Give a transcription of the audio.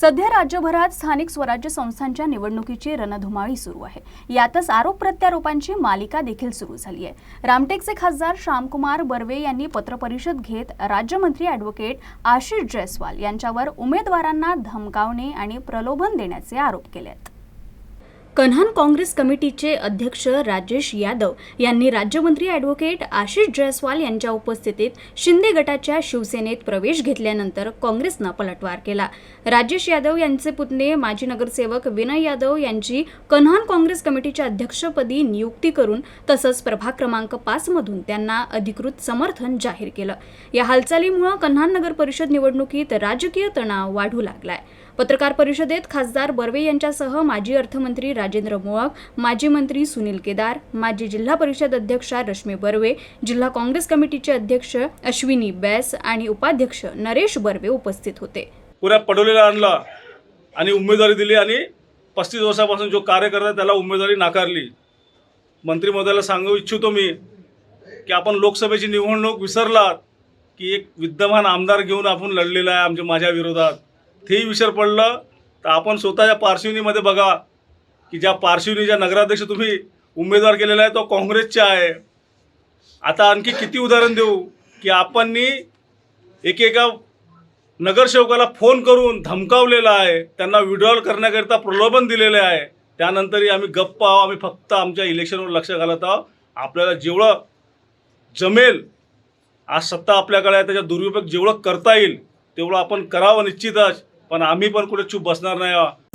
सध्या राज्यभरात स्थानिक स्वराज्य संस्थांच्या निवडणुकीची रणधुमाळी सुरू आहे. यातच आरोप प्रत्यारोपांची मालिका देखील सुरू झाली आहे. रामटेकचे खासदार श्यामकुमार बर्वे यांनी पत्रपरिषद घेत राज्यमंत्री ॲडव्होकेट आशिष जयस्वाल यांच्यावर उमेदवारांना धमकावणे आणि प्रलोभन देण्याचे आरोप केले आहेत कन्हान काँग्रेस कमिटीचे अध्यक्ष राजेश यादव यांनी राज्यमंत्री ॲडव्होकेट आशिष जयस्वाल यांच्या उपस्थितीत शिंदे गटाच्या शिवसेनेत प्रवेश घेतल्यानंतर काँग्रेसनं पलटवार केला. राजेश यादव यांचे पुतणे माजी नगरसेवक विनय यादव यांची कन्हान काँग्रेस कमिटीच्या अध्यक्षपदी नियुक्ती करून तसंच प्रभाग क्रमांक पाचमधून त्यांना अधिकृत समर्थन जाहीर केलं. या हालचालीमुळे कन्हान नगर परिषद निवडणुकीत राजकीय तणाव वाढू लागलाय. पत्रकार परिषदेत खासदार बर्वे यांच्यासह माजी अर्थमंत्री राजेंद्र मोळक माजी मंत्री सुनील केदार माजी जिल्हा परिषद अध्यक्षा रश्मी बर्वे जिल्हा काँग्रेस कमिटीचे अध्यक्ष अश्विनी बैस आणि उपाध्यक्ष नरेश बर्वे उपस्थित होते. पुऱ्या पडोलीला आणला आणि उमेदवारी दिली आणि पस्तीस वर्षापासून जो कार्य करता त्याला उमेदवारी नाकारली. मंत्री महोदयाला सांगू इच्छितो मी की आपण लोकसभेची निवडणूक विसरलात की एक विद्यमान आमदार घेऊन आपण लढलेला आहे आमच्या माझ्या विरोधात. तेही विसर पडलं. तर आपण स्वतःच्या पार्श्वनीमध्ये बघा की ज्या पार्श्वनीच्या नगराध्यक्ष तुम्ही उमेदवार केलेला आहे तो काँग्रेसचा आहे. आता आणखी किती उदाहरण देऊ की आपणनी एकेका नगरसेवकाला फोन करून धमकावलेला आहे त्यांना विड्रॉल करण्याकरिता प्रलोभन दिलेले आहे. त्यानंतरही आम्ही गप्प आहो आम्ही फक्त आमच्या इलेक्शनवर लक्ष घालत आहोत. आपल्याला जेवढं जमेल आज सत्ता आपल्याकडे आहे त्याचा दुरुपयोग जेवढं करता येईल तेवढं आपण करावं निश्चितच. पण आम्ही पण कुठे चूप बसणार नाही आहोत